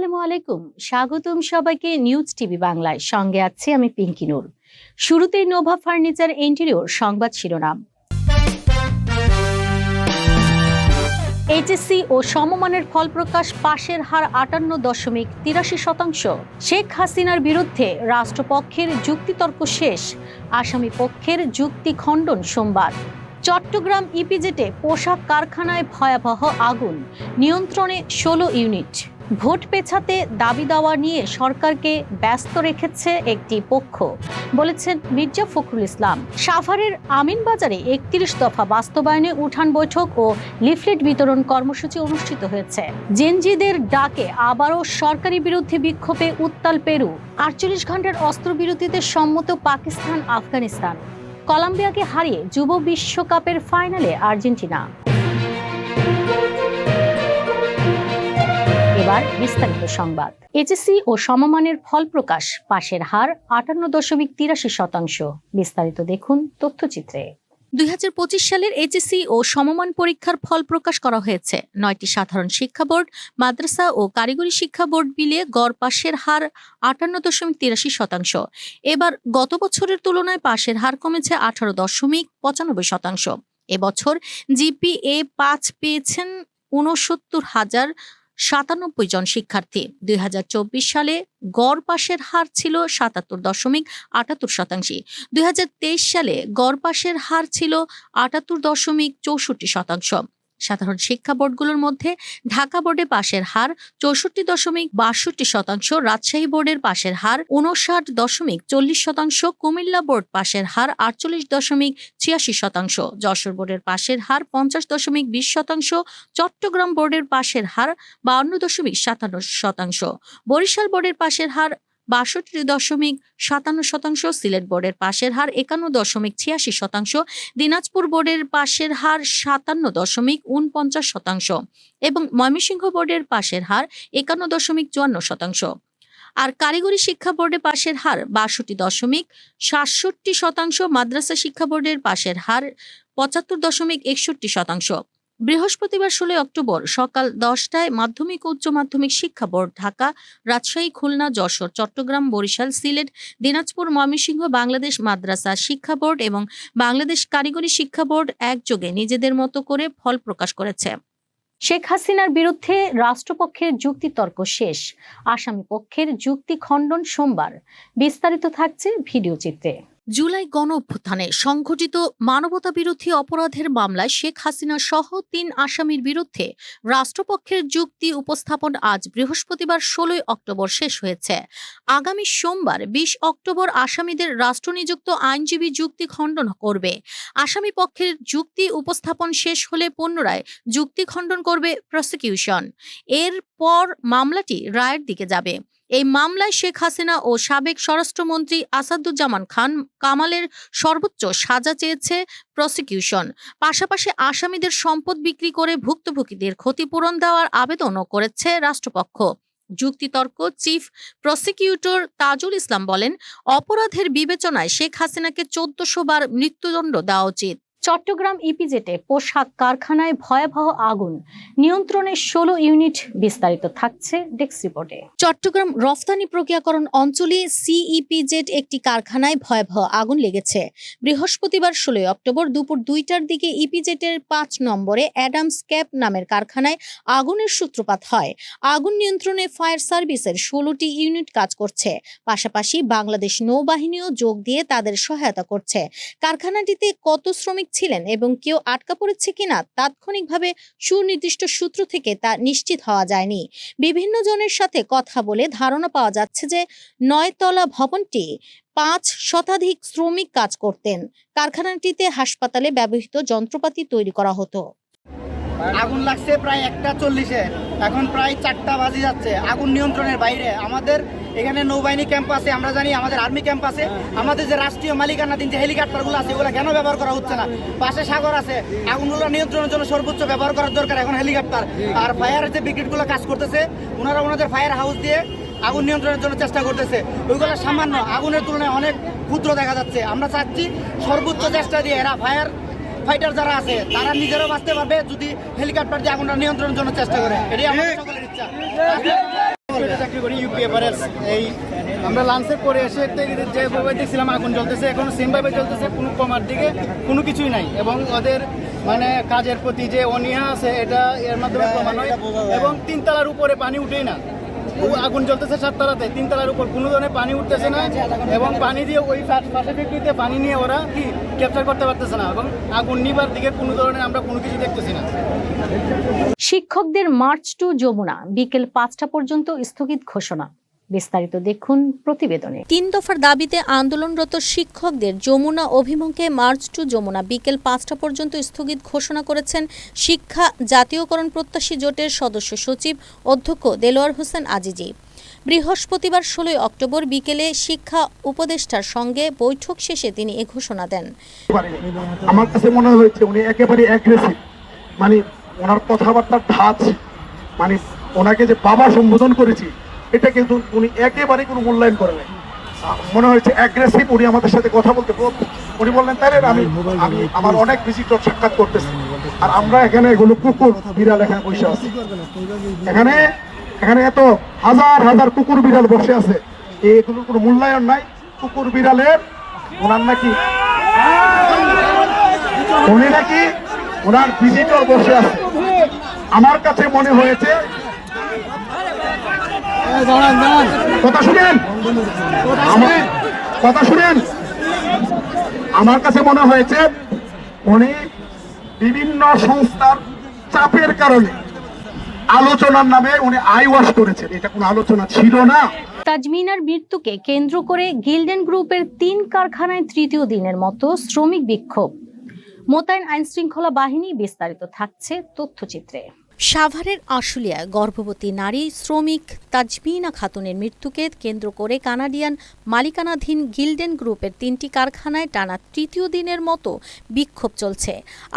আসসালামু আলাইকুম। স্বাগতম সবাইকে নিউজ টিভি বাংলায়। সঙ্গে আছি আমি পিঙ্কি নূর। শুরুতেই নোভা ফার্নিচার ইন্টেরিয়র সংবাদ শিরোনাম। এইচএসসি ও সমমানের ফল প্রকাশ পাশের হার আটান্ন দশমিক তিরাশি শতাংশ। শেখ হাসিনার বিরুদ্ধে রাষ্ট্রপক্ষের যুক্তিতর্ক শেষ। আসামি পক্ষের যুক্তি খণ্ডন সোমবার। চট্টগ্রাম ইপিজেটে পোশাক কারখানায় ভয়াবহ আগুন। নিয়ন্ত্রণে ষোলো ইউনিট। ভোট পেছাতে দাবি দেওয়া নিয়ে সরকারকে ব্যস্ত রেখেছে একটি পক্ষ, বলেছেন মির্জা ফখরুল ইসলাম। সাভারের আমিনবাজারে একত্রিশ দফা বাস্তবায়নে উঠান বৈঠক ও লিফলেট বিতরণ কর্মসূচি অনুষ্ঠিত হয়েছে। জেনজিদের ডাকে আবারও সরকারি বিরুদ্ধে বিক্ষোভে উত্তাল পেরু। আটচল্লিশ ঘণ্টার অস্ত্রবিরতিতে সম্মত পাকিস্তান আফগানিস্তান কলম্বিয়াকে হারিয়ে যুব বিশ্বকাপের ফাইনালে আর্জেন্টিনা। এবার বিস্তারিত সংবাদ। এইচএসসি ও সমমানের ফল প্রকাশ, পাশের হার আটান্ন দশমিক তিরাশি শতাংশ। বিস্তারিত দেখুন তথ্যচিত্রে। দুই সালের এইচএসসি ও সমমান পরীক্ষার ফল প্রকাশ করা হয়েছে। নয়টি সাধারণ শিক্ষা বোর্ড, মাদ্রাসা ও কারিগরি শিক্ষা বোর্ড মিলিয়ে গড় পাশের হার আটান্ন দশমিক তিরাশি শতাংশ। এবার গত বছরের তুলনায় পাশের হার কমেছে আঠারো দশমিক পঁচানব্বই শতাংশ। এবছর জিপিএ পাঁচ পেয়েছেন ঊনসত্তর হাজার সাতানব্বই জন শিক্ষার্থী। দুই হাজার চব্বিশ সালে গড় পাশের হার ছিল সাতাত্তর দশমিক আটাত্তর শতাংশ। দুই সালে গড় পাশের হার ছিল আটাত্তর দশমিক চৌষট্টি শতাংশ। সাধারণ শিক্ষা বোর্ডগুলোর মধ্যে ঢাকা বোর্ডে পাশের হার চৌষট্টি দশমিক বাষট্টি শতাংশ, রাজশাহী বোর্ডের পাশের হার উনষাট দশমিক চল্লিশ শতাংশ, কুমিল্লা বোর্ড পাশের হার আটচল্লিশ দশমিক ছিয়াশি শতাংশ, যশোর বোর্ডের পাশের হার পঞ্চাশ দশমিক বিশ শতাংশ, চট্টগ্রাম বোর্ডের পাশের হার বাউন্ন দশমিক সাতান্ন শতাংশ, বরিশাল বোর্ডের পাশের হার বাষট্টি দশমিক সাতান্ন শতাংশ, সিলেট বোর্ডের পাশের হার একান্ন দশমিক ছিয়াশি শতাংশ, দিনাজপুর বোর্ডের পাশের হার সাতান্ন দশমিক উনপঞ্চাশ শতাংশ এবং ময়মনসিংহ বোর্ডের পাশের হার একান্ন দশমিক চুয়ান্ন শতাংশ। আর কারিগরি শিক্ষা বোর্ডের পাশের হার বাষট্টি দশমিক সাতষট্টি শতাংশ, মাদ্রাসা শিক্ষা বোর্ডের পাশের হার পঁচাত্তর দশমিক একষট্টি শতাংশ। বৃহস্পতিবার ষোলোই অক্টোবর সকাল দশটায় মাধ্যমিক উচ্চ মাধ্যমিক শিক্ষা বোর্ড ঢাকা, রাজশাহী, খুলনা, যশোর, চট্টগ্রাম, বরিশাল, সিলেট, দিনাজপুর, ময়মনসিংহ, বাংলাদেশ মাদ্রাসা শিক্ষা বোর্ড এবং বাংলাদেশ কারিগরি শিক্ষা বোর্ড একযোগে নিজেদের মতো করে ফল প্রকাশ করেছে। শেখ হাসিনার বিরুদ্ধে রাষ্ট্রপক্ষের যুক্তিতর্ক শেষ। আসামি পক্ষের যুক্তি খণ্ডন সোমবার। বিস্তারিত থাকছে ভিডিও চিত্রে। জুলাই গণ অভ্যুত্থানে সংঘটিত মানবতা বিরোধী অপরাধের মামলায় শেখ হাসিনা সহ তিন আসামির বিরুদ্ধে রাষ্ট্রপক্ষের যুক্তি উপস্থাপন আজ বৃহস্পতিবার ষোলোই অক্টোবর শেষ হয়েছে। আগামী সোমবার বিশ অক্টোবর আসামিদের রাষ্ট্রনিযুক্ত আইনজীবী যুক্তি খণ্ডন করবে। আসামি পক্ষের যুক্তি উপস্থাপন শেষ হলে পুনরায় যুক্তি খণ্ডন করবে প্রসিকিউশন। এরপর মামলাটি রায়ের দিকে যাবে। এই মামলায় শেখ হাসিনা ও সাবেক স্বরাষ্ট্রমন্ত্রী আসাদুজ্জামান খান কামালের সর্বোচ্চ সাজা চেয়েছে প্রসিকিউশন। পাশাপাশি আসামিদের সম্পদ বিক্রি করে ভুক্তভোগীদের ক্ষতিপূরণ দেওয়ার আবেদনও করেছে রাষ্ট্রপক্ষ। যুক্তিতর্ক চিফ প্রসিকিউটর তাজুল ইসলাম বলেন, অপরাধের বিবেচনায় শেখ হাসিনাকে চোদ্দশো বার মৃত্যুদণ্ড দেওয়া উচিত। চট্টগ্রাম ইপিজেটে পোশাক কারখানায় ভয়াবহ আগুন। নিয়ন্ত্রণে ষোলো ইউনিট বিস্তারিত থাকছে ডেস্ক রিপোর্টে। চট্টগ্রাম রফতানি প্রক্রিয়াকরণ অঞ্চলে সিইপিজেড একটি কারখানায় ভয়াবহ আগুন লেগেছে। বৃহস্পতিবার ষোলোই অক্টোবর দুপুর দুইটার দিকে ইপিজেটের পাঁচ নম্বরে অ্যাডামস ক্যাপ নামের কারখানায় আগুনের সূত্রপাত হয়। আগুন নিয়ন্ত্রণে ফায়ার সার্ভিসের ষোলোটি ইউনিট কাজ করছে। পাশাপাশি বাংলাদেশ নৌবাহিনীও যোগ দিয়ে তাদের সহায়তা করছে। কারখানাটিতে কত শ্রমিক ছিলেন এবং কেউ আটকা পড়েছে কিনা তাৎক্ষণিকভাবে সুনির্দিষ্ট সূত্র থেকে তা নিশ্চিত হওয়া যায়নি। বিভিন্ন জনের সাথে কথা বলে ধারণা পাওয়া যাচ্ছে যে নয়তলা ভবনটি পাঁচ শতাধিক শ্রমিক কাজ করতেন। কারখানাটিতে হাসপাতালে ব্যবহৃত যন্ত্রপাতি তৈরি করা হতো। আগুন লাগছে প্রায় একটা চল্লিশে। এখন প্রায় চারটা বাজে যাচ্ছে। আগুন নিয়ন্ত্রণের বাইরে। আমাদের এখানে নৌবাহিনী ক্যাম্প আছে, আমরা জানি আমাদের আর্মি ক্যাম্প আছে। আমাদের যে রাষ্ট্রীয় মালিকানাধীন যে হেলিকপ্টারগুলো আছে এগুলো কেন ব্যবহার করা হচ্ছে না? পাশে সাগর আছে। আগুনগুলো নিয়ন্ত্রণের জন্য সর্বোচ্চ ব্যবহার করার দরকার এখন হেলিকপ্টার আর ফায়ারের যে ব্রিগেডগুলো কাজ করতেছে, ওনারা ওনাদের ফায়ার হাউস দিয়ে আগুন নিয়ন্ত্রণের জন্য চেষ্টা করতেছে। ওইগুলো সামান্য আগুনের তুলনায় অনেক ক্ষুদ্র দেখা যাচ্ছে। আমরা চাচ্ছি সর্বোচ্চ চেষ্টা দিয়ে এরা ফায়ার ফাইটার যারা আছে তারা নিজেরাও বাঁচতে পারবে যদি হেলিকপ্টার দিয়ে আগুনটা নিয়ন্ত্রণের জন্য চেষ্টা করে। এটাই আমাদের সকলের ইচ্ছা। চাকরি করি ইউপি এভারেজ এই আমরা লাঞ্চের পরে এসে যেভাবে দেখছিলাম আগুন জ্বলতেছে এখন সেমভাবে চলতেছে কোনো কমার দিকে কোনো কিছুই নাই। এবং ওদের মানে কাজের প্রতি যে অনীহা আছে এটা এর মাধ্যমে প্রমাণ হয় এবং তিনতলার উপরে পানি উঠেই না। আগুন জ্বলতেছে সাততলাতে তিনতলার উপর। কোনো ধরনের পানি উঠতেছে না এবং পানি দিয়ে ওই পাশে ফ্যাক্টরিতে পানি নিয়ে ওরা কি ক্যাপচার করতে পারতেছে না এবং আগুন নিবার দিকে কোনো ধরনের আমরা কোনো কিছু দেখতেছি না। শিক্ষকদের মার্চ টু যমুনা, বিকেল পাঁচটা পর্যন্ত স্থগিত ঘোষণা। বিস্তারিত দেখুন প্রতিবেদনে। তিন দফার দাবিতে আন্দোলনরত শিক্ষকদের যমুনা অভিমুখে মার্চ টু যমুনা বিকেল পাঁচটা পর্যন্ত স্থগিত ঘোষণা করেছেন শিক্ষা জাতীয়করণ প্রত্যাশী জোটের সদস্য সচিব অধ্যক্ষ দেলোয়ার হোসেন আজিজি। বৃহস্পতিবার ষোলোই অক্টোবর বিকেলে শিক্ষা উপদেষ্টার সঙ্গে বৈঠক শেষে তিনি এ ঘোষণা দেন। আমার কাছে মনে হয়েছে উনি একেবারে অ্যাগ্রেসিভ মানে ওনার কথাবার্তার ধাঁচ মানে ওনাকে যে বাবা সম্বোধন করেছি এটা কিন্তু উনি একেবারে কোনো মূল্যায়ন করে নাই। মনে হয়েছে অ্যাগ্রেসিভ উনি আমাদের সাথে কথা বলতে বল- উনি বললেন তাই আমি আমি আমার অনেক ভিজিটর সাক্ষাৎ করতেছি। আর আমরা এখানে এগুলো কুকুর বিড়াল এখানে বসে আছি। এখানে এখানে এত হাজার হাজার কুকুর বিড়াল বসে আছে। এগুলোর কোনো মূল্যায়ন নাই। কুকুর বিড়ালের ওনার নাকি উনি নাকি ওনার ভিজিটর বসে আছে। আমার কাছে মনে হয়েছে কথা শুনেন। আমার- কথা শুনেন। আমার কাছে মনে হয়েছে উনি বিভিন্ন সংস্থার চাপের কারণে আলোচনার নামে উনি আই ওয়াশ করেছেন। এটা কোনো আলোচনা ছিল না। তাজমিনার মৃত্যুকে কেন্দ্র করে গিল্ডেন গ্রুপের তিন কারখানায় তৃতীয় দিনের মতো শ্রমিক বিক্ষোভ। মোতায়েন আইন শৃঙ্খলা বাহিনী বিস্তারিত থাকছে তথ্যচিত্রে। সাভারের আশুলিয়ায় গর্ভবতী নারী শ্রমিক তাজমিনা খাতুনের মৃত্যুকে কেন্দ্র করে কানাডিয়ান মালিকানাধীন গিল্ডেন গ্রুপের তিনটি কারখানায় টানা তৃতীয় দিনের মতো বিক্ষোভ চলছে।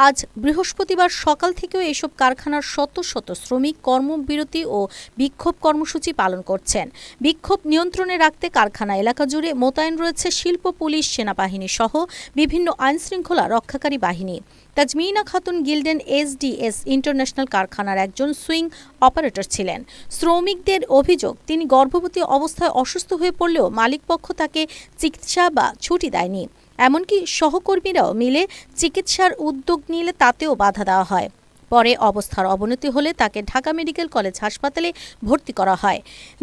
আজ বৃহস্পতিবার সকাল থেকেও এসব কারখানার শত শত শ্রমিক কর্মবিরতি ও বিক্ষোভ কর্মসূচি পালন করছেন। বিক্ষোভ নিয়ন্ত্রণে রাখতে কারখানা এলাকা জুড়ে মোতায়েন রয়েছে শিল্প, পুলিশ, সেনাবাহিনী সহ বিভিন্ন আইনশৃঙ্খলা রক্ষাকারী বাহিনী। Tajmina Khatun Gildan SDS International কারখানার একজন সুইং অপারেটর ছিলেন। শ্রমিকদের অভিযোগ, তিনি গর্ভবতী অবস্থায় অসুস্থ হয়ে পড়লেও মালিকপক্ষ তাকে চিকিৎসা বা ছুটি দেয়নি। এমনকি সহকর্মীরাও মিলে চিকিৎসার উদ্যোগ নিলে তাতেও বাধা দেওয়া হয়। পরে অবস্থার অবনতি হলে তাকে ঢাকা মেডিকেল কলেজ হাসপাতালে ভর্তি করা হয়,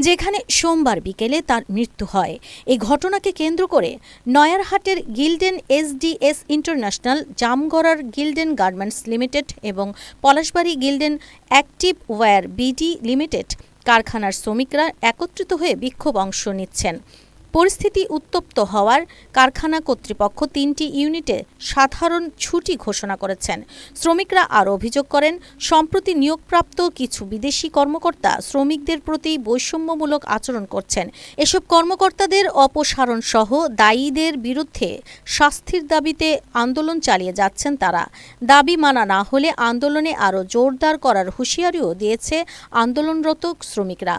যেখানে সোমবার বিকেলে তার মৃত্যু হয়। এই ঘটনাকে কেন্দ্র করে নয়ারহাটের গিল্ডেন এসডিএস ইন্টারন্যাশনাল, জামগড়ার গিল্ডেন গার্মেন্টস লিমিটেড এবং Palashbari Gildan Active Wear BD Limited কারখানার শ্রমিকরা একত্রিত হয়ে বিক্ষোভ অংশ নিচ্ছেন। পরিস্থিতি উত্তপ্ত হওয়ার কারখানা কর্তৃপক্ষ তিনটি ইউনিটে সাধারণ ছুটি ঘোষণা করেছেন। শ্রমিকরা আরও অভিযোগ করেন, সম্প্রতি নিয়োগপ্রাপ্ত কিছু বিদেশি কর্মকর্তা শ্রমিকদের প্রতি বৈষম্যমূলক আচরণ করছেন। এসব কর্মকর্তাদের অপসারণ সহ দায়ীদের বিরুদ্ধে শাস্তির দাবিতে আন্দোলন চালিয়ে যাচ্ছেন তারা। দাবি মানা না হলে আন্দোলনে আরও জোরদার করার হুঁশিয়ারিও দিয়েছে আন্দোলনরত শ্রমিকরা।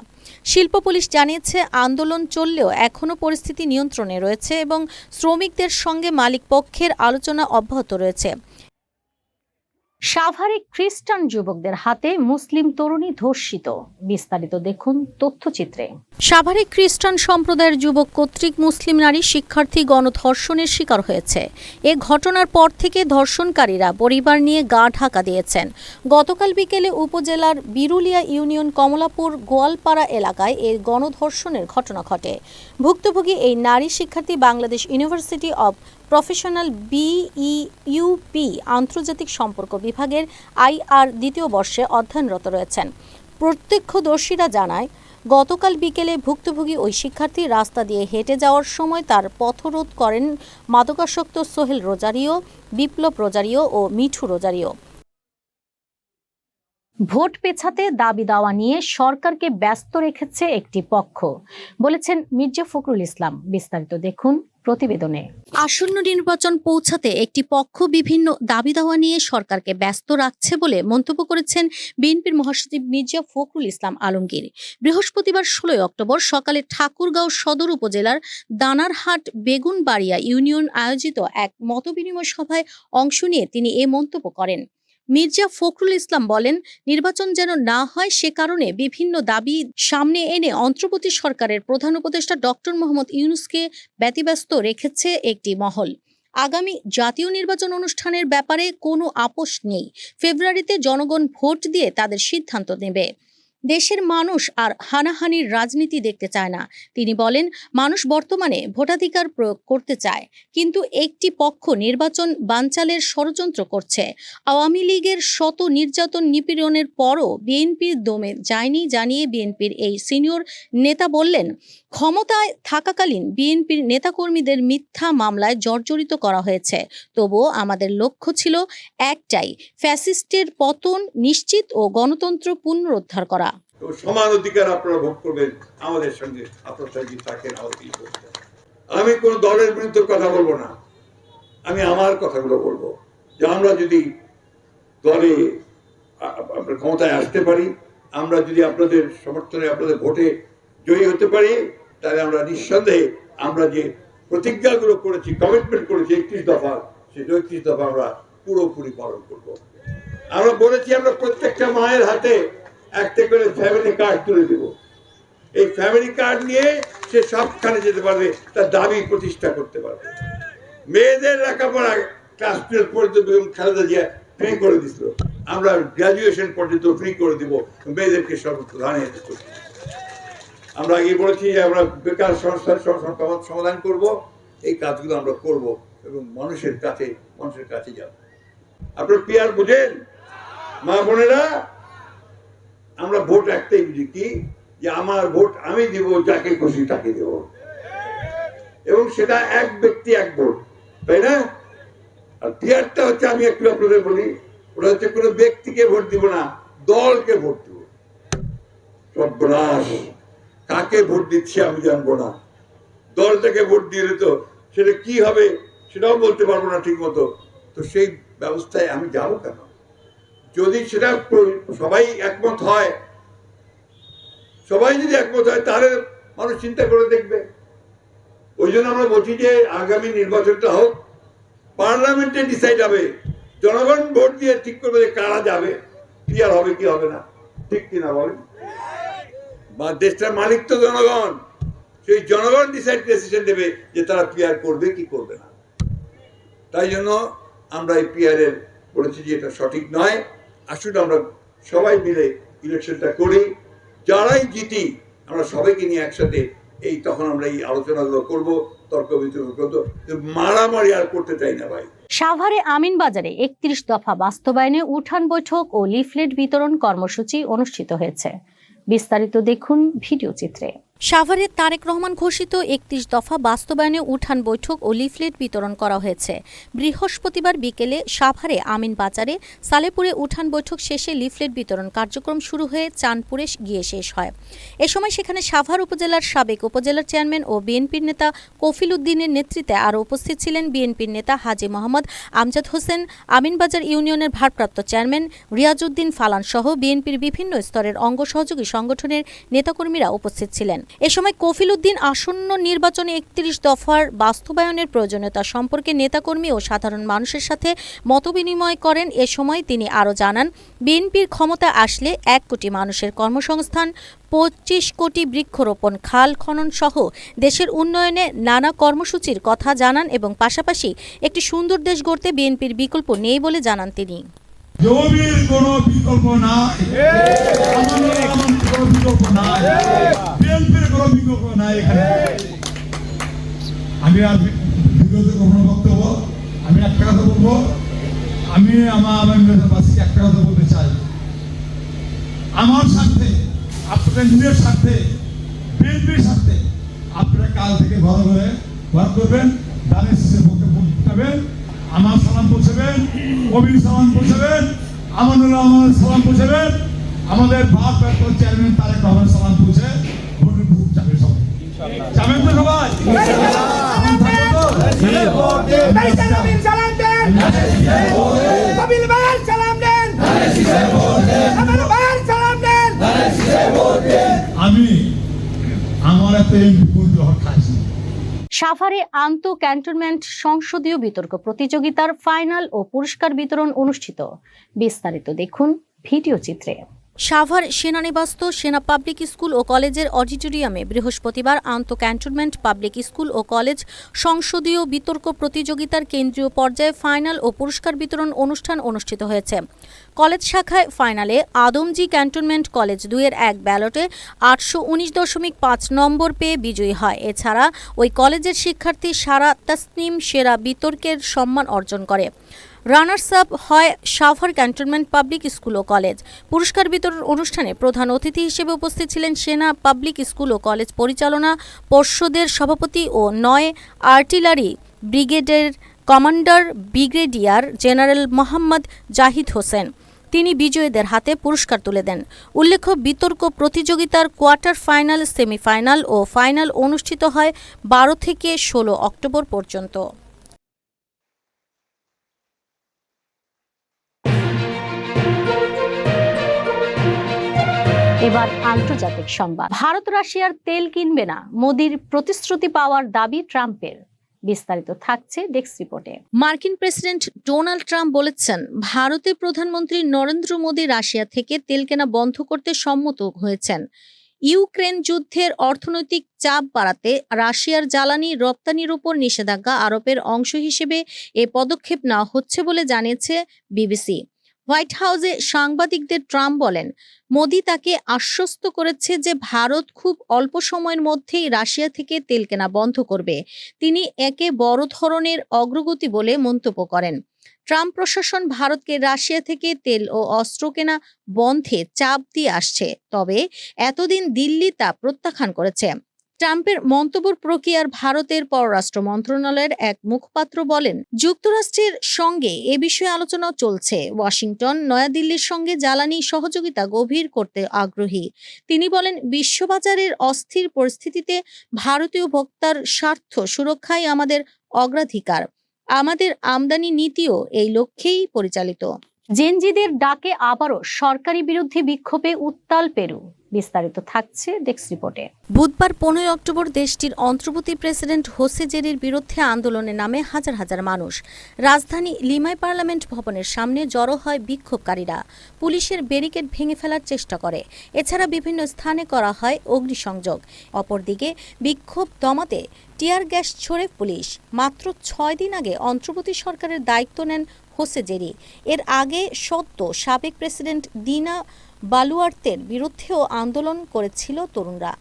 শিল্প পুলিশ জানিয়েছে, আন্দোলন চললেও এখনও পরিস্থিতি নিয়ন্ত্রণে রয়েছে এবং শ্রমিকদের সঙ্গে মালিক পক্ষের আলোচনা অব্যাহত রয়েছে। সাভারে খ্রিস্টান যুবকদের হাতে মুসলিম তরুণী ধর্ষিত। বিস্তারিত দেখুন তথ্যচিত্রে। সাভারে খ্রিস্টান সম্প্রদায়ের যুবক কর্তৃক মুসলিম নারী শিক্ষার্থী গণধর্ষণের শিকার হয়েছে। এ ঘটনার পর থেকে ধর্ষণকারীরা পরিবার নিয়ে গা ঢাকা দিয়েছেন। গতকাল বিকেলে উপজেলার বিরুলিয়া ইউনিয়ন কমলাপুর গোয়ালপাড়া এলাকায় এ গণধর্ষণের ঘটনা ঘটে। ভুক্তভোগী এই নারী শিক্ষার্থী Bangladesh University of Professional BUP আন্তর্জাতিক সম্পর্ক বিভাগের আইআর দ্বিতীয় বর্ষে অধ্যয়নরত রয়েছেন। প্রত্যক্ষদর্শীরা জানায়, গতকাল বিকেলে ভুক্তভোগী ওই শিক্ষার্থী রাস্তা দিয়ে হেঁটে যাওয়ার সময় তার পথরোধ করেন মাদকাসক্ত সোহেল রোজারিও, বিপ্লব রোজারিও ও মিঠু রোজারিও। ভোট পেছাতে দাবি দাওয়া নিয়ে সরকারকে ব্যস্ত রেখেছে একটি পক্ষ, বলেছেন মির্জা ফখরুল ইসলাম। বিস্তারিত দেখুন। প্রতিবেদনে। আসন্ন নির্বাচন পৌঁছাতে একটি পক্ষ বিভিন্ন দাবি দাওয়া নিয়ে সরকারকে ব্যস্ত রাখছে বলে মন্তব্য করেছেন বিএনপির মহাসচিব মির্জা ফখরুল ইসলাম আলমগীর। বৃহস্পতিবার ষোলোই অক্টোবর সকালে ঠাকুরগাঁও সদর উপজেলার দানারহাট বেগুনবাড়িয়া ইউনিয়ন আয়োজিত এক মতবিনিময় সভায় অংশ নিয়ে তিনি এ মন্তব্য করেন। মির্জা ফখরুল ইসলাম বলেন, নির্বাচন যেন না হয় সে কারণে বিভিন্ন দাবি সামনে এনে অন্ধ্রপ্রদেশ সরকারের প্রধান উপদেষ্টা ডক্টর মোহাম্মদ ইউনুসকে ব্যতিব্যস্ত রেখেছে একটি মহল। আগামী জাতীয় নির্বাচন অনুষ্ঠানের ব্যাপারে কোনো আপোষ নেই। ফেব্রুয়ারিতে জনগণ ভোট দিয়ে তাদের সিদ্ধান্ত নেবে। দেশের মানুষ আর হানাহানির রাজনীতি দেখতে চায় না। তিনি বলেন, মানুষ বর্তমানে ভোটাধিকার প্রয়োগ করতে চায়, কিন্তু একটি পক্ষ নির্বাচন বানচালের ষড়যন্ত্র করছে। আওয়ামী লীগের শত নির্যাতন নিপীড়নের পরও বিএনপির দমে যায়নি, জানিয়ে বিএনপির এই সিনিয়র নেতা বললেন ক্ষমতায় থাকাকালীন বিএনপির নেতাকর্মীদের মিথ্যা মামলায় জর্জরিত করা হয়েছে। তবুও আমাদের লক্ষ্য ছিল একটাই, ফ্যাসিস্টের পতন নিশ্চিত ও গণতন্ত্র পুনরুদ্ধার করা। সমান অধিকার আপনারা ভোগ করবেন, আমাদের সঙ্গে আপনার সঙ্গে থাকেন। আমি কোন দলের বিরুদ্ধে কথা বলব না। আমি আমার কথাগুলো বলব। যে আমরা যদি দলে ক্ষমতায় আসতে পারি, আমরা যদি আপনাদের সমর্থনে আপনাদের ভোটে জয়ী হতে পারি তাহলে আমরা নিঃসন্দেহে আমরা যে প্রতিজ্ঞাগুলো করেছি কমিটমেন্ট করেছি একত্রিশ দফা, সেই একত্রিশ দফা আমরা পুরোপুরি পালন করব। আমরা বলেছি আমরা প্রত্যেকটা মায়ের হাতে একটা করে ফ্যামিলি কার্ড তুলে দেব। এই ফ্যামিলি কার্ড নিয়ে সে সবখানে যেতে পারবে, তার দাবি প্রতিষ্ঠা করতে পারবে। মেয়েদের লেখাপড়া ক্লাস টুয়েলভ পর্যন্ত বেগম খালেদা ফ্রি করে দিছিল। আমরা গ্রাজুয়েশন পর্যন্ত ফ্রি করে দিব, মেয়েদেরকে সর্বপ্রধানে আমরা আগে বলেছি যে আমরা বেকার সংস্থার সম- সমাধান করব। এই কাজগুলো আমরা করব এবং মানুষের কাছে মানুষের কাছে যাব। আপনার পিয়ার বুঝেন? মা বোনেরা, আমরা ভোট একটাই বুঝি কি? যে আমার ভোট আমি দিব, যাকে খুশি তাকে দেব। এবং সেটা এক ব্যক্তি, এক ভোট, তাই না? আর পিয়ারটা হচ্ছে আমি একটু আপনাদের বলি ওটা হচ্ছে কোনো ব্যক্তিকে ভোট দিব না, দলকে ভোট দিব। সর্বনাশ। কাকে ভোট দিচ্ছি আমি জানব না। দলটাকে ভোট দিলে তো সেটা কি হবে সেটাও বলতে পারব না ঠিক মতো তো সেই ব্যবস্থায় আমি যাব কেন? যদি সেটা সবাই একমত হয়, সবাই যদি একমত হয়, তাহলে মানুষ চিন্তা করে দেখবে। ওই জন্য আমরা বলছি যে আগামী নির্বাচনটা হোক, পার্লামেন্টে ডিসাইড হবে, জনগণ ভোট দিয়ে ঠিক করবে যে কারা যাবে ক্লিয়ার হবে, কি হবে না। ঠিক কিনা বলেন? বা দেশটার মালিক তো জনগণ। সেই জনগণ ডিসাইড ডিসিশন দেবে যে তারা পিয়ার করবে কি করবে না। তাই জন্য আমরা এই পিয়ারের বলেছি যে এটা সঠিক নয়। আসলে আমরা সবাই মিলে ইলেকশনটা করি। যারাই জিতি, আমরা সবাইকে নিয়ে একসাথে এই তখন আমরা এই আলোচনাগুলো করব, তর্ক বিতর্ক করব। মারামারি আর করতে চাই না ভাই। সাভারে আমিনবাজারে একত্রিশ দফা বাস্তবায়নে উঠান বৈঠক ও লিফলেট বিতরণ কর্মসূচি অনুষ্ঠিত হয়েছে। বিস্তারিত দেখুন ভিডিও চিত্রে। সাভারে তারেক রহমান ঘোষিত একত্রিশ দফা বাস্তবায়নে উঠান বৈঠক ও লিফলেট বিতরণ করা হয়েছে। বৃহস্পতিবার বিকেলে সাভারে আমিন বাজারে সালেপুরে উঠান বৈঠক শেষে লিফলেট বিতরণ কার্যক্রম শুরু হয়ে চাঁদপুরে গিয়ে শেষ হয়। এ সময় সেখানে সাভার উপজেলার সাবেক উপজেলার চেয়ারম্যান ও বিএনপির নেতা কফিল উদ্দিনের নেতৃত্বে আরও উপস্থিত ছিলেন বিএনপির নেতা হাজি মোহাম্মদ আমজাদ হোসেন আমিনবাজার ইউনিয়নের ভারপ্রাপ্ত চেয়ারম্যান রিয়াজউদ্দিন ফালান সহ বিএনপির বিভিন্ন স্তরের অঙ্গ সহযোগী সংগঠনের নেতাকর্মীরা উপস্থিত ছিলেন। এ সময় কফিল উদ্দিন আসন্ন নির্বাচনে একত্রিশ দফার বাস্তবায়নের প্রয়োজনীয়তা সম্পর্কে নেতাকর্মী ও সাধারণ মানুষের সাথে মতবিনিময় করেন। এ সময় তিনি আরও জানান, বিএনপির ক্ষমতা আসলে এক কোটি মানুষের কর্মসংস্থান, পঁচিশ কোটি বৃক্ষরোপণ, খাল খনন সহ দেশের উন্নয়নে নানা কর্মসূচির কথা জানান এবং পাশাপাশি একটি সুন্দর দেশ গড়তে বিএনপির বিকল্প নেই বলে জানান তিনি। বিকল্প আমি আর বিগত কোনো বক্তব্য, আমি একটা কথা বলব, আমি আমার একটা কথা বলতে চাই। আমার স্বার্থে, আপনাদের নিজের স্বার্থে, বিএনপির স্বার্থে আপনারা কাল থেকে ভালো করে ওয়ার্ক করবেন, দানের শেষে ভোটে ভোট পাবেন আমার সালাম পৌঁছাবেন, কবির সালাম পৌঁছাবেন, আমানুল্লাহ আমার সালাম পৌঁছাবেন, আমাদের ভারপ্রাপ্ত চেয়ারম্যান তারেক রহমান সালাম পৌঁছে সাভারে আন্ত ক্যান্টনমেন্ট সংসদীয় বিতর্ক প্রতিযোগিতার ফাইনাল ও পুরস্কার বিতরণ অনুষ্ঠিত। বিস্তারিত দেখুন ভিডিও চিত্রে। সাভার সেনানিবাস্ত সেনা পাবলিক স্কুল ও কলেজের অডিটোরিয়ামে বৃহস্পতিবার আন্ত ক্যান্টনমেন্ট পাবলিক স্কুল ও কলেজ সংসদীয় বিতর্ক প্রতিযোগিতার কেন্দ্রীয় পর্যায়ে ফাইনাল ও পুরস্কার বিতরণ অনুষ্ঠান অনুষ্ঠিত হয়েছে। কলেজ শাখায় ফাইনালে আদমজি ক্যান্টনমেন্ট কলেজ দুইয়ের এক ব্যালটে আটশো উনিশ দশমিক পাঁচ নম্বর পেয়ে বিজয়ী হয়। এছাড়া ওই কলেজের শিক্ষার্থী সারা তাসনিম সেরা বিতর্কের সম্মান অর্জন করে। রানার্স আপ হয় সাভার ক্যান্টনমেন্ট পাবলিক স্কুল ও কলেজ। পুরস্কার বিতরণ অনুষ্ঠানে প্রধান অতিথি হিসেবে উপস্থিত ছিলেন সেনা, পাবলিক স্কুল ও কলেজ পরিচালনা পর্ষদের সভাপতি ও নয় আর্টিলারি ব্রিগেডের commander brigadier general Mohammad Zahid Hossain. তিনি বিজয়ীদের হাতে পুরস্কার তুলে দেন। উল্লেখ্য, বিতর্ক প্রতিযোগিতার কোয়ার্টার ফাইনাল, সেমিফাইনাল ও ফাইনাল অনুষ্ঠিত হয় বারো থেকে ষোলো অক্টোবর পর্যন্ত। এবার আন্তর্জাতিক সংবাদ। ভারত রাশিয়ার তেল কিনবে না, মোদির প্রতিশ্রুতি পাওয়ার দাবি ট্রাম্পের। বিস্তারিত থাকছে ডেস্ক রিপোর্টে। মার্কিন প্রেসিডেন্ট ডোনাল্ড ট্রাম্প বলেছেন ভারতের প্রধানমন্ত্রী নরেন্দ্র মোদী রাশিয়া থেকে তেল কেনা বন্ধ করতে সম্মত হয়েছেন। ইউক্রেন যুদ্ধের অর্থনৈতিক চাপ বাড়াতে রাশিয়ার জ্বালানি রপ্তানির উপর নিষেধাজ্ঞা আরোপের অংশ হিসেবে এ পদক্ষেপ নেওয়া হচ্ছে বলে জানিয়েছে বিবিসি। হোয়াইট হাউসে সাংবাদিকদের ট্রাম্প বলেন, মোদি তাকে আশ্বস্ত করেছে যে ভারত খুব অল্প সময়ের মধ্যেই রাশিয়া থেকে তেল কেনা বন্ধ করবে। তিনি একে বড় ধরনের অগ্রগতি বলে মন্তব্য করেন। ট্রাম্প প্রশাসন ভারতকে রাশিয়া থেকে তেল ও অস্ত্র কেনা বন্ধে চাপ দিয়ে আসছে, তবে এতদিন দিল্লি তা প্রত্যাখ্যান করেছে। ট্রাম্পের মন্তব্যের প্রক্রিয়ার ভারতের পররাষ্ট্র মন্ত্রণালয়ের এক মুখপাত্র বলেন, যুক্তরাষ্ট্রের সঙ্গে এ বিষয়ে আলোচনা চলছে। ওয়াশিংটন, নয়াদিল্লির সঙ্গে জ্বালানি সহযোগিতা গভীর করতে আগ্রহী। তিনি বলেন, বিশ্ববাজারের অস্থির পরিস্থিতিতে ভারতীয় ভোক্তার স্বার্থ সুরক্ষাই আমাদের অগ্রাধিকার। আমাদের আমদানি নীতিও এই লক্ষ্যেই পরিচালিত। জেনজিদের ডাকে আবারও সরকারি বিরুদ্ধে বিক্ষোভে উত্তাল পেরু। বিস্তারিত থাকছে ডেক্স রিপোর্টে। বুধবার পনেরোই অক্টোবর দেশটির অন্তর্বর্তী প্রেসিডেন্ট হোসে জেরির বিরুদ্ধে আন্দোলনে নামে হাজার হাজার মানুষ। রাজধানী লিমাই পার্লামেন্ট ভবনের সামনে জড়ো হয় বিক্ষোভকারীরা। পুলিশের ব্যারিকেড ভেঙে ফেলার চেষ্টা করে। এছাড়া বিভিন্ন স্থানে করা হয় অগ্নিসংযোগ। অপরদিকে বিক্ষোভ দমাতে টিয়ার গ্যাস ছড়ে পুলিশ। মাত্র ছয় দিন আগে অন্তর্বর্তী সরকারের দায়িত্ব নেন হোসে জেরি। এর আগে সদ্য সাবেক প্রেসিডেন্ট দিনা বালুয়ার্তের বিরুদ্ধেও আন্দোলন করেছিল তরুণরা।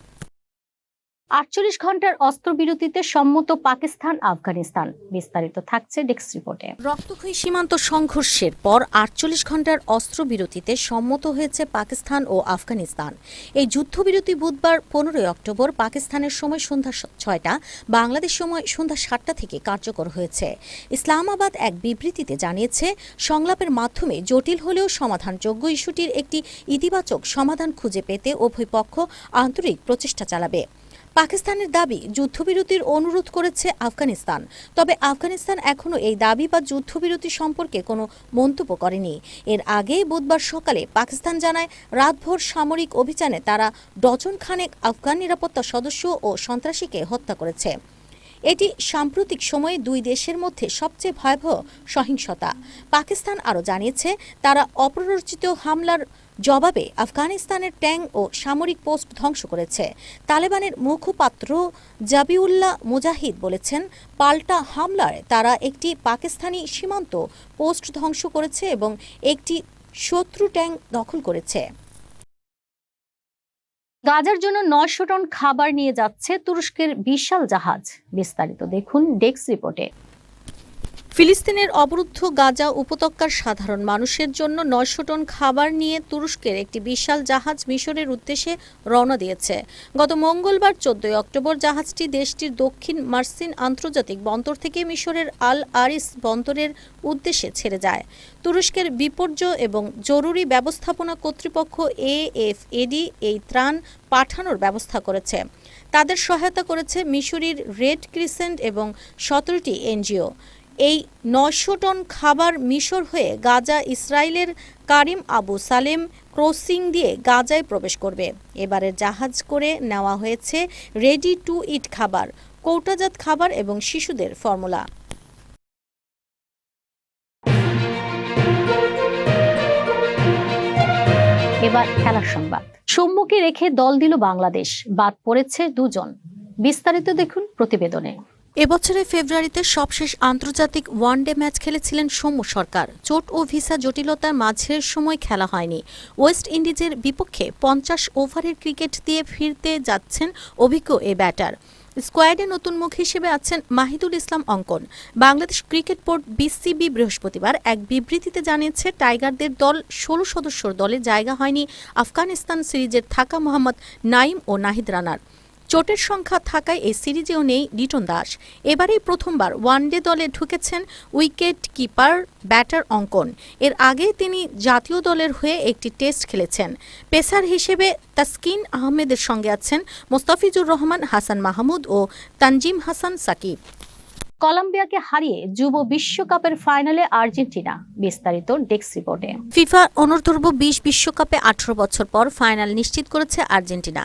আটচল্লিশ ঘণ্টার অস্ত্রবিরতিতে সম্মত পাকিস্তান, আফগানিস্তান। বিস্তারিত থাকছে ডেস্ক রিপোর্টে। রক্তক্ষয়ী সীমান্ত সংঘর্ষের পর আটচল্লিশ ঘণ্টার অস্ত্রবিরতিতে সম্মত হয়েছে পাকিস্তান ও আফগানিস্তান। এই যুদ্ধবিরতি বুধবার পনেরোই অক্টোবর পাকিস্তানের সময় সন্ধ্যা ছয়টা, বাংলাদেশ সময় সন্ধ্যা সাতটা থেকে কার্যকর হয়েছে। ইসলামাবাদ এক বিবৃতিতে জানিয়েছে, সংলাপের মাধ্যমে জটিল হলেও সমাধানযোগ্য ইস্যুটির একটি ইতিবাচক সমাধান খুঁজে পেতে উভয় পক্ষ আন্তরিক প্রচেষ্টা চালাবে। পাকিস্তানের দাবি, যুদ্ধবিরতির অনুরোধ করেছে আফগানিস্তান। তবে আফগানিস্তান এখনও এই দাবি বা যুদ্ধবিরতি সম্পর্কে কোনো মন্তব্য করেনি। এর আগে বুধবার সকালে পাকিস্তান জানায়, রাতভর সামরিক অভিযানে তারা ডজন খানেক আফগান নিরাপত্তা সদস্য ও সন্ত্রাসীকে হত্যা করেছে। এটি সাম্প্রতিক সময়ে দুই দেশের মধ্যে সবচেয়ে ভয়াবহ সহিংসতা। পাকিস্তান আরও জানিয়েছে, তারা অপ্ররোচিত হামলার জবাবে আফগানিস্তানের ট্যাং ও সামরিক পোস্ট ধ্বংস করেছে। তালেবানের মুখপাত্র জাবিউল্লাহ মুজাহিদ বলেছেন, পাল্টা হামলায় তারা একটি পাকিস্তানি সীমান্ত পোস্ট ধ্বংস করেছে এবং একটি শত্রু ট্যাং দখল করেছে। গাজার জন্য নয়শো টন খাবার নিয়ে যাচ্ছে তুরস্কের বিশাল জাহাজ। বিস্তারিত দেখুন ডেস্ক রিপোর্টে। ফিলিস্তিনের অবরুদ্ধ গাজা উপত্যকার সাধারণ মানুষের জন্য নয়শো টন খাবার নিয়ে তুরস্কের একটি বিশাল জাহাজ মিশরের উদ্দেশ্যে রওনা দিয়েছে। গত মঙ্গলবার চোদ্দই অক্টোবর জাহাজটি দেশটির দক্ষিণ মার্সিন আন্তর্জাতিক বন্দর থেকে মিশরের আল আরিস বন্দরের উদ্দেশ্যে ছেড়ে যায়। তুরস্কের বিপর্যয় এবং জরুরি ব্যবস্থাপনা কর্তৃপক্ষ এএফএডি এই ত্রাণ পাঠানোর ব্যবস্থা করেছে। তাদের সহায়তা করেছে মিশরীর রেড ক্রিসেন্ট এবং সতেরোটি এনজিও। এই নয়শো টন খাবার মিশর হয়ে গাজা ইসরায়েলের কারিম আবু সালেম ক্রসিং দিয়ে গাজায় প্রবেশ করবে। এবারের জাহাজ করে নেওয়া হয়েছে রেডি টু ইট খাবার, কৌটাজাত খাবার এবং শিশুদের ফর্মুলা। এবার খেলার সংবাদ। সৌম্যকে রেখে দল দিল বাংলাদেশ, বাদ পড়েছে দুজন। বিস্তারিত দেখুন প্রতিবেদনে। এবছরের ফেব্রুয়ারিতে সবশেষ আন্তর্জাতিক ওয়ানডে ম্যাচ খেলেছিলেন সৌম্য সরকার। চোট ও ভিসা জটিলতার মাঝের সময় খেলা হয়নি। ওয়েস্ট ইন্ডিজের বিপক্ষে পঞ্চাশ ওভারের ক্রিকেট দিয়ে ফিরতে যাচ্ছেন অভিজ্ঞ এ ব্যাটার। স্কোয়াডে নতুন মুখ হিসেবে আছেন মাহিদুল ইসলাম অঙ্কন। বাংলাদেশ ক্রিকেট বোর্ড বিসিবি বৃহস্পতিবার এক বিবৃতিতে জানিয়েছে, টাইগারদের দল ষোলো সদস্যর দলে জায়গা হয়নি আফগানিস্তান সিরিজের থাকা মোহাম্মদ নাইম ও নাহিদ রানার। চোটের সংখ্যা থাকায় এই সিরিজেও নেই লিটন দাস। এবারেই প্রথমবার ওয়ানডে দলে ঢুকেছেন উইকেট কিপার, ব্যাটার অঙ্কন। এর আগে তিনি জাতীয় দলের হয়ে একটি টেস্ট খেলেছেন। পেসার হিসেবে তাসকিন আহমেদের সঙ্গে আছেন মোস্তাফিজুর রহমান, হাসান মাহমুদ ও তানজিম হাসান সাকিব। কলম্বিয়াকে হারিয়ে যুব বিশ্বকাপের ফাইনালে আর্জেন্টিনা বিস্তারিত ডেস্ক রিপোর্টে। ফিফা অনূর্ধ্ব বিশ বিশ্বকাপে আঠারো বছর পর ফাইনাল নিশ্চিত করেছে আর্জেন্টিনা।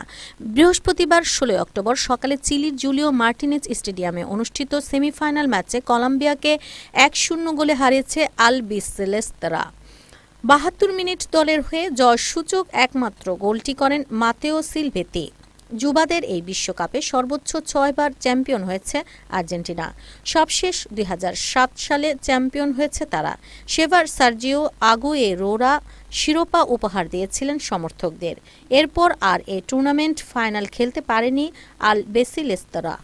বৃহস্পতিবার ষোলোই অক্টোবর সকালে চিলির জুলিও মার্টিনেজ স্টেডিয়ামে অনুষ্ঠিত সেমিফাইনাল ম্যাচে কলম্বিয়াকে এক শূন্য গোলে হারিয়েছে আল বিসেলেস্তারা বাহাত্তর মিনিট দলের হয়ে জয়সূচক একমাত্র গোলটি করেন মাতেও সিলভেতি। যুবাদের এই বিশ্বকাপে সর্বোচ্চ ছয়বার চ্যাম্পিয়ন হয়েছে আর্জেন্টিনা। সবশেষ দুই সালে চ্যাম্পিয়ন হয়েছে তারা। সেবার সার্জিও আগুয়ে রোরা শিরোপা উপহার দিয়েছিলেন সমর্থকদের। এরপর আর এ টুর্নামেন্ট ফাইনাল খেলতে পারেনি আল বেসিলেস্তরা।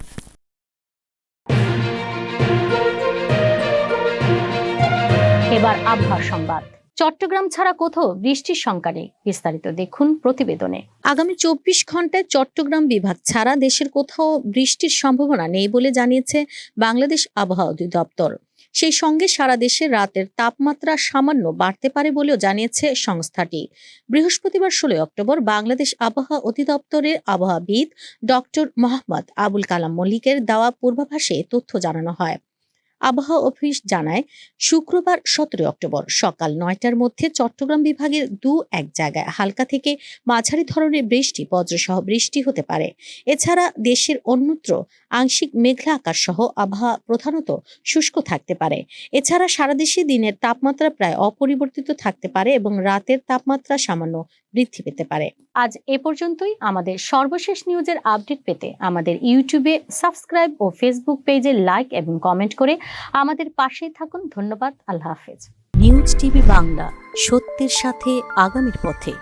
এবার আবহাওয়ার সংবাদ। চট্টগ্রাম ছাড়া কোথাও বৃষ্টির শঙ্কা নেই। বিস্তারিত দেখুন প্রতিবেদনে। আগামী চব্বিশ ঘন্টায় চট্টগ্রাম বিভাগ ছাড়া দেশের কোথাও বৃষ্টির সম্ভাবনা নেই বলে জানিয়েছে বাংলাদেশ আবহাওয়া অধিদপ্তর। সেই সঙ্গে সারা দেশে রাতের তাপমাত্রা সামান্য বাড়তে পারে বলেও জানিয়েছে সংস্থাটি। বৃহস্পতিবার ষোলোই অক্টোবর বাংলাদেশ আবহাওয়া অধিদপ্তরের আবহাওয়াবিদ ডক্টর মোহাম্মদ আবুল কালাম মল্লিকের দেওয়া পূর্বাভাসে তথ্য জানানো হয়। আবহাওয়া অফিস জানায়, শুক্রবার সতেরোই অক্টোবর সকাল নয়টার মধ্যে চট্টগ্রাম বিভাগের দু এক জায়গায় হালকা থেকে মাঝারি ধরনের বৃষ্টি, বজ্রসহ বৃষ্টি হতে পারে। এছাড়া দেশের অন্যত্র আংশিক মেঘলা আকাশ সহ আবহাওয়া প্রধানত শুষ্ক থাকতে পারে। এছাড়া সারা দেশে দিনের তাপমাত্রা প্রায় অপরিবর্তিত থাকতে পারে এবং রাতের তাপমাত্রা সামান্য বৃদ্ধি পেতে পারে। আজ এ পর্যন্তই। আমাদের সর্বশেষ নিউজের আপডেট পেতে আমাদের ইউটিউবে সাবস্ক্রাইব ও ফেসবুক পেজে লাইক এবং কমেন্ট করে আমাদের পাশেই থাকুন। ধন্যবাদ। আল্লাহ হাফেজ। নিউজ টিভি বাংলা, সত্যের সাথে আগামীর পথে।